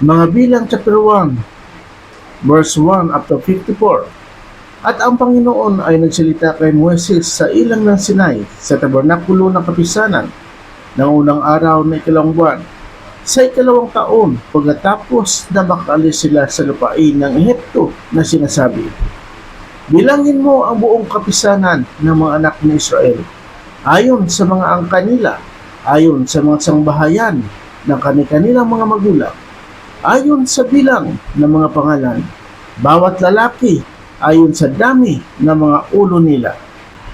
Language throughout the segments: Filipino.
Mga bilang chapter 1, verse 1 up to 54. At ang Panginoon ay nagsalita kay Moises sa ilang ng Sinai sa tabernakulo ng kapisanan ng unang araw na ikalawang buwan sa ikalawang taon pagkatapos na makaalis sila sa lupain ng Ehipto na sinasabi, Bilangin mo ang buong kapisanan ng mga anak ni Israel ayon sa mga angka nila, ayon sa mga sangbahayan ng kanilang mga magulang, ayon sa bilang ng mga pangalan, bawat lalaki ayon sa dami ng mga ulo nila.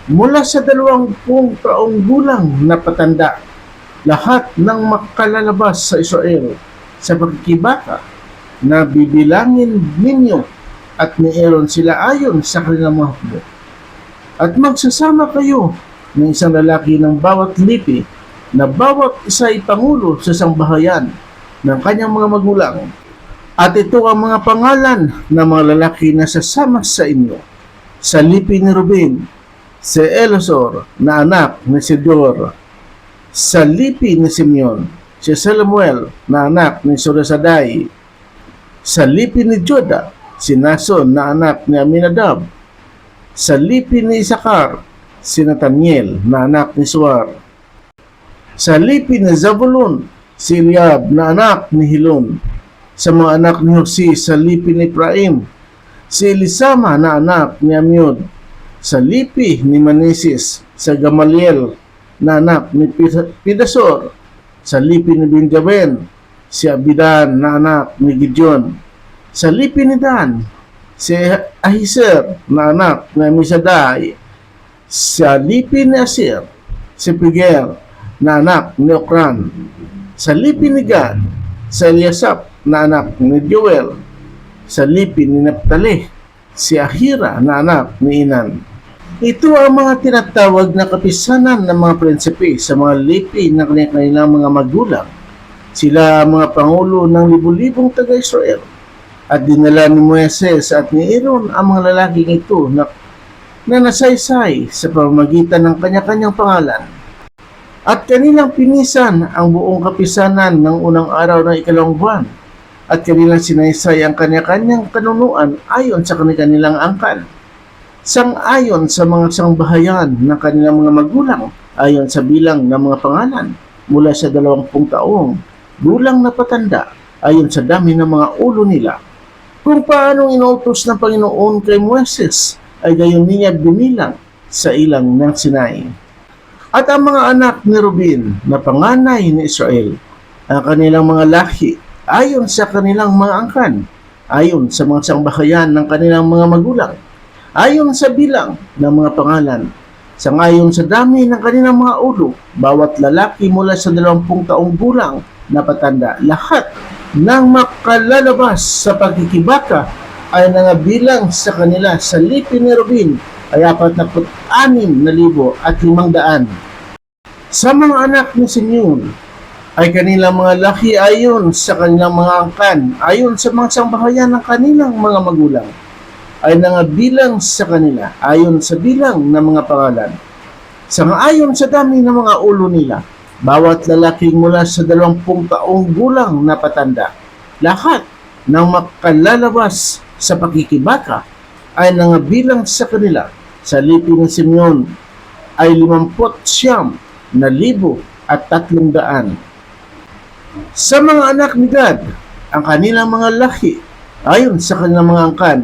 Mula sa dalawang pung taong gulang na patanda, lahat ng makalalabas sa Israel sa pagkikibaka na bibilangin ninyo at meron sila ayon sa kanilang mga hukbo. At magsasama kayo ng isang lalaki ng bawat lipi na bawat isa ay pangulo sa isang bahayan ng kanyang mga magulang. At ito ang mga pangalan ng mga lalaki na sasama sa inyo. Sa lipi ni Ruben, si Elosor na anak ni Sidor. Sa lipi ni Simeon, si Samuel na anak ni Surasaday. Sa lipi ni Joda, si Nason na anak ni Aminadab. Sa lipi ni Isakar, si Nathaniel na anak ni Suar. Sa lipi ni Zabulon, si Eliab na anak ni Hilon. Sa mga anak ni Hosi, sa lipi ni Ephraim, si Elisama na anak ni Amiud. Sa lipi ni Manesis, sa Gamaliel na anak ni Pida- Pidasor. Sa lipi ni Benjamin, si Abidan na anak ni Gideon. Sa lipi ni Dan, si Ahiser na anak ni Amisadai. Sa lipi ni Asir, si Piger na anak ni Okran. Sa lipi ni Gad, sa Eliasap na anak ni Joel. Sa lipi ni Naphtali, si Ahira na anak ni Inan. Ito ang mga tinatawag na kapisanan ng mga prinsipe sa mga lipi ng kanilang mga magulang. Sila ang mga pangulo ng libu-libong taga-Israel. At dinala ni Moises at ni Aaron ang mga lalaking ito na, na nasaysay sa pamamagitan ng kanya-kanyang pangalan. At kanilang pinisan ang buong kapisanan ng unang araw ng ikalawang buwan. At kanilang sinaysay ang kanya-kanyang kanunuan ayon sa kanilang angkan sang-ayon sa mga sangbahayan ng kanilang mga magulang ayon sa bilang ng mga pangalan mula sa dalawampung taong gulang na patanda ayon sa dami ng mga ulo nila. Kung paanong inutos ng Panginoon kay Moises ay gayon niya binilang sa ilang ng Sinai. At ang mga anak ni Rubin na panganay ni Israel, ang kanilang mga lahi, ayon sa kanilang mga angkan, ayon sa mga sangbahayan ng kanilang mga magulang, ayon sa bilang ng mga pangalan, sangayon sa dami ng kanilang mga ulo, bawat lalaki mula sa 20 taong gulang na patanda, lahat ng makalalabas sa pagkikibaka ay nangabilang sa kanila sa lipi ni Rubin ay 46,500 sa mga anak ni Simeon ay kanilang mga laki ayon sa kanilang mga angkan, ayon sa mga sangbahayan ng kanilang mga magulang ay nangabilang sa kanila ayon sa bilang ng mga pangalan. Sangayon sa dami ng mga ulo nila, bawat lalaking mula sa dalawampung taong gulang na patanda, lahat ng makalalabas sa pakikibaka ay nangabilang sa kanila sa lipi ng Simeon ay limampot siyam na libo at tatlong daan. Sa mga anak ni Gad, ang kanilang mga laki, ayon sa kanilang mga angkan,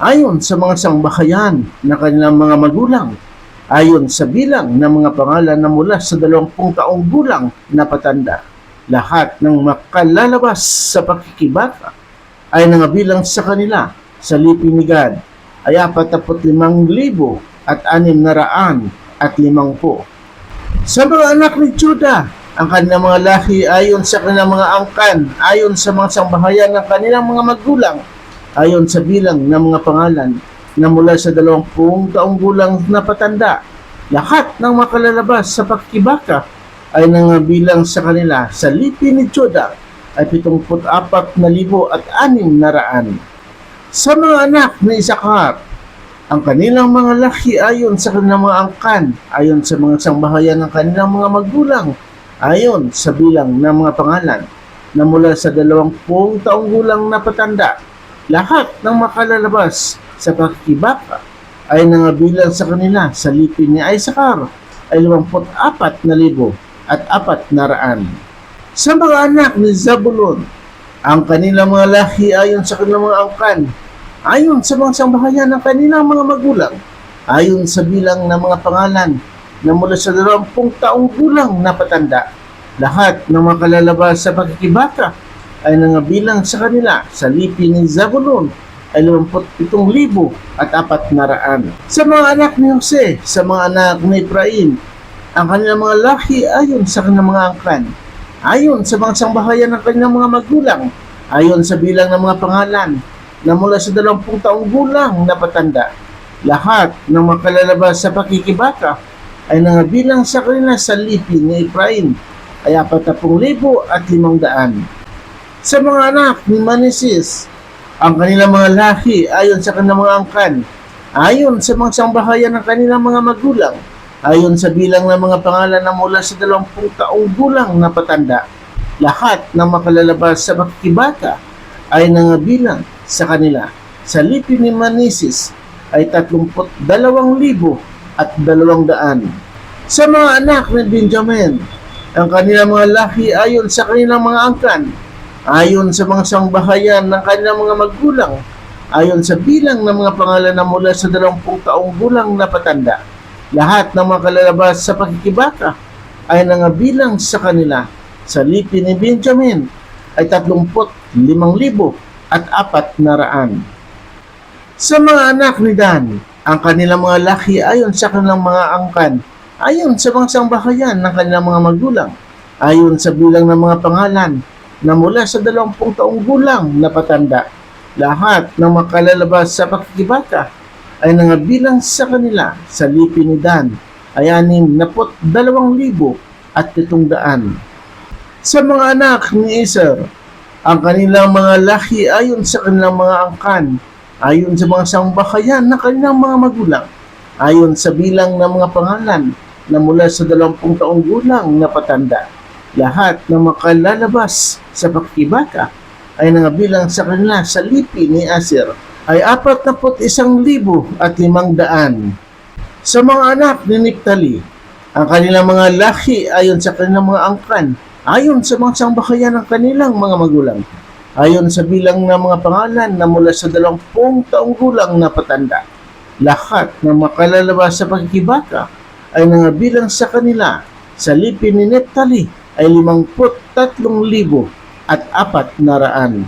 ayon sa mga sangbahayan na kanilang mga magulang, ayon sa bilang ng mga pangalan na mula sa dalawampung taong gulang na patanda. Lahat ng makalalabas sa pakikibata ay nangabilang sa kanila sa lipi ni God ay 45,650 at 650. Sa mga anak ni Judah, ang kanilang mga lahi ayon sa kanilang mga angkan, ayon sa mga sangbahayan ng kanilang mga magulang, ayon sa bilang ng mga pangalan na mula sa dalawampung taong gulang na patanda. Lahat ng makalalabas sa pakikibaka ay nangabilang sa kanila sa lipi ni Joda ay 74 na libo at anim na raan. Sa mga anak ni Isakar, ang kanilang mga laki ayon sa kanilang mga angkan, ayon sa mga sangbahayan ng kanilang mga magulang, ayon sa bilang ng mga pangalan, na mula sa dalawampung taong gulang na patanda. Lahat ng makalalabas sa pakikibaka ay nangabilang sa kanila sa lipin ni Isaacar ay 54 na libo at apat na raan. Sa mga anak ni Zabulon, ang kanilang mga lahi ayon sa kanilang mga angkan, ayon sa mga sambahayan ng kanilang mga magulang, ayon sa bilang ng mga pangalan na mula sa dalawampung taong gulang na patanda. Lahat ng mga kalalabas sa pagkikibaka ay nangabilang sa kanila sa lipi ni Zabulon ay 57,000 at apat na raan. Sa mga anak ni Jose, sa mga anak ni Efraim, ang kanilang mga lahi ayon sa kanilang mga angkan, ayon sa mga sangbahayan ng kanilang mga magulang, ayon sa bilang ng mga pangalan na mula sa 20 taong gulang na patanda. Lahat ng mga kalalabas sa pakikibaka ay nangabilang sa kanila sa lipi ni Efraim ay 40,000 at 500. Sa mga anak ni Manisis, ang kanilang mga lahi ayon sa kanilang mga angkan, ayon sa mga sangbahayan ng kanilang mga magulang, ayon sa bilang ng mga pangalan na mula sa 20 taong gulang na patanda. Lahat ng makalalabas sa makikibaka ay nangabilang sa kanila. Sa lipi ni Manisis ay 32,000 at 200. Sa mga anak ni Benjamin, ang kanilang mga lahi ayon sa kanilang mga angkan, ayon sa mga sangbahayan ng kanilang mga magulang, ayon sa bilang ng mga pangalan na mula sa 20 taong gulang na patanda. Lahat ng mga kalalabas sa pakikibaka ay nangabilang sa kanila. Sa lipi ni Benjamin ay 35,000 at apat na raan. Sa mga anak ni Dan, ang kanilang mga laki ayon sa kanilang mga angkan, ayon sa mga sangbahayan ng kanilang mga magulang, ayon sa bilang ng mga pangalan na mula sa dalawampung taong gulang na patanda. Lahat ng makalalabas sa pakikibaka ay nangabilang sa kanila sa lipi ni Dan ay anim napot dalawang libo at pitong daan. Sa mga anak ni Eser, ang kanilang mga laki ayon sa kanilang mga angkan, ayon sa mga sangbahayan ng kanilang mga magulang, ayon sa bilang ng mga pangalan na mula sa dalawampung taong gulang na patanda. Lahat ng makalalabas sa pakibaka ay nangabilang sa kanila sa lipi ni Aser ay apat na isang libo at limang daan. Sa mga anak ni Naphtali, ang kanilang mga laki ayon sa kanilang mga angkan, ayon sa mga sangbahayan ng kanilang mga magulang, ayon sa bilang ng mga pangalan na mula sa dalawampung taong gulang na patanda. Lahat ng makalalabas sa pagkibaka ay nangabilang sa kanila sa lipi ni Naphtali ay limangput tatlong libo at apat na raan.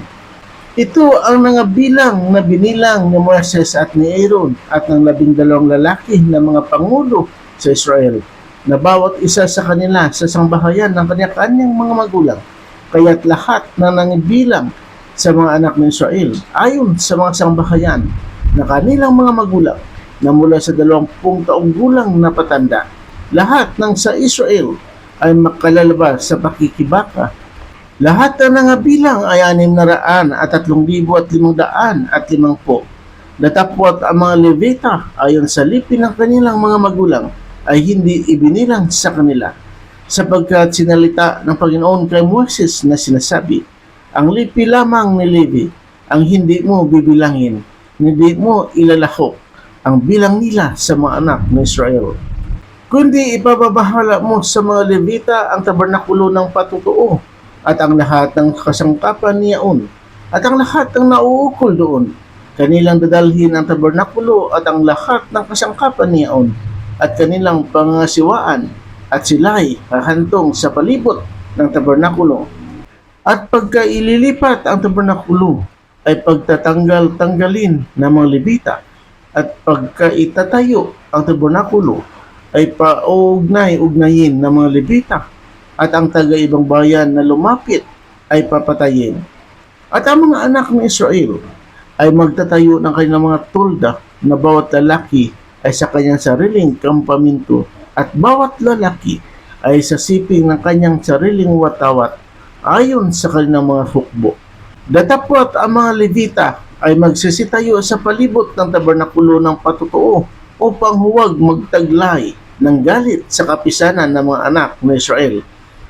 Ito ang nangabilang na binilang ni Moses at ni Aaron at ng labing dalawang lalaki na mga pangulo sa Israel na bawat isa sa kanila sa sangbahayan ng kanya-kanyang mga magulang. Kaya't lahat na nangibilang sa mga anak ng Israel ayon sa mga sangbahayan na kanilang mga magulang na mula sa dalawampung taong gulang na patanda. Lahat ng sa Israel ay makalalabas sa pakikibaka. Lahat ng nangabilang ay anim na raan at tatlong libo at limang daan ang mga Levita ayon sa lipi ng kanilang mga magulang ay hindi ibinilang sa kanila sapagkat sinalita ng Panginoon kay Moses na sinasabi, ang lipi lamang ni Levi ang hindi mo bibilangin, hindi mo ilalahok ang bilang nila sa mga anak ng Israel. Kundi ipababahala mo sa mga Levita ang tabernakulo ng patutuo at ang lahat ng kasangkapan niyaon at ang lahat ng nauukol doon. Kanilang dadalhin ang tabernakulo at ang lahat ng kasangkapan niyaon at kanilang pangasiwaan at sila'y hahantong sa palibot ng tabernakulo. At pagka ililipat ang tabernakulo ay pagtatanggal-tanggalin ng mga Levita at pagka itatayo ang tabernakulo ay paugnay-ugnayin ng mga Levita at ang taga-ibang bayan na lumapit ay papatayin. At ang mga anak ng Israel ay magtatayo ng kanilang mga tulda na bawat lalaki ay sa kanyang sariling kampaminto at bawat lalaki ay sa siping ng kanyang sariling watawat ayon sa kanilang mga hukbo. Datapwat ang mga Levita ay magsisitayo sa palibot ng tabernakulo ng patutuo upang huwag magtaglay ng galit sa kapisanan ng mga anak ng Israel.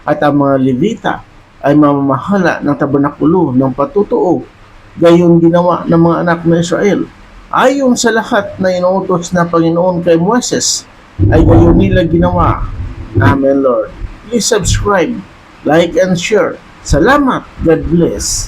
At ang mga Levita ay mamamahala ng tabernakulo ng patutuo gayon ginawa ng mga anak ng Israel. Ayon sa lahat na inuutos na Panginoon kay Moises, ay gayon nila ginawa. Amen, Lord. Please subscribe, like, and share. Salamat. God bless.